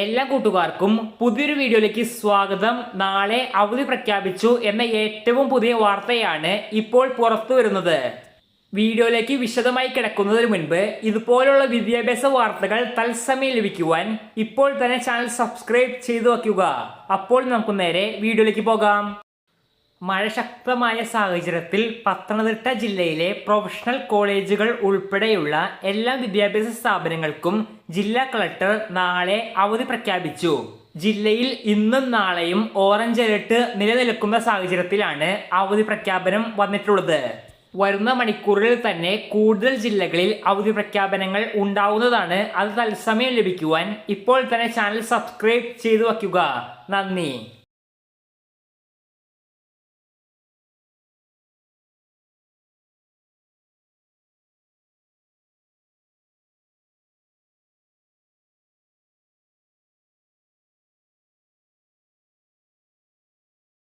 എല്ലാ കൂട്ടുകാർക്കും പുതിയൊരു വീഡിയോയിലേക്ക് സ്വാഗതം. നാളെ അവധി പ്രഖ്യാപിച്ചു എന്ന ഏറ്റവും പുതിയ വാർത്തയാണ് ഇപ്പോൾ പുറത്തു വരുന്നത്. വീഡിയോയിലേക്ക് വിശദമായി കിടക്കുന്നതിന് മുൻപ് ഇതുപോലുള്ള വിദ്യാഭ്യാസ വാർത്തകൾ തത്സമയം ലഭിക്കുവാൻ ഇപ്പോൾ തന്നെ ചാനൽ സബ്സ്ക്രൈബ് ചെയ്തു വയ്ക്കുക. അപ്പോൾ നമുക്ക് നേരെ വീഡിയോയിലേക്ക് പോകാം. മഴ ശക്തമായ സാഹചര്യത്തിൽ പത്തനംതിട്ട ജില്ലയിലെ പ്രൊഫഷണൽ കോളേജുകൾ ഉൾപ്പെടെയുള്ള എല്ലാ വിദ്യാഭ്യാസ സ്ഥാപനങ്ങൾക്കും ജില്ലാ കളക്ടർ നാളെ അവധി പ്രഖ്യാപിച്ചു. ജില്ലയിൽ ഇന്നും നാളെയും ഓറഞ്ച് അലർട്ട് നിലനിൽക്കുന്ന സാഹചര്യത്തിലാണ് അവധി പ്രഖ്യാപനം വന്നിട്ടുള്ളത്. വരുന്ന മണിക്കൂറിൽ തന്നെ കൂടുതൽ ജില്ലകളിൽ അവധി പ്രഖ്യാപനങ്ങൾ ഉണ്ടാവുന്നതാണ് അത് തത്സമയം ലഭിക്കുവാൻ ഇപ്പോൾ തന്നെ ചാനൽ സബ്സ്ക്രൈബ് ചെയ്തു വയ്ക്കുക. നന്ദി.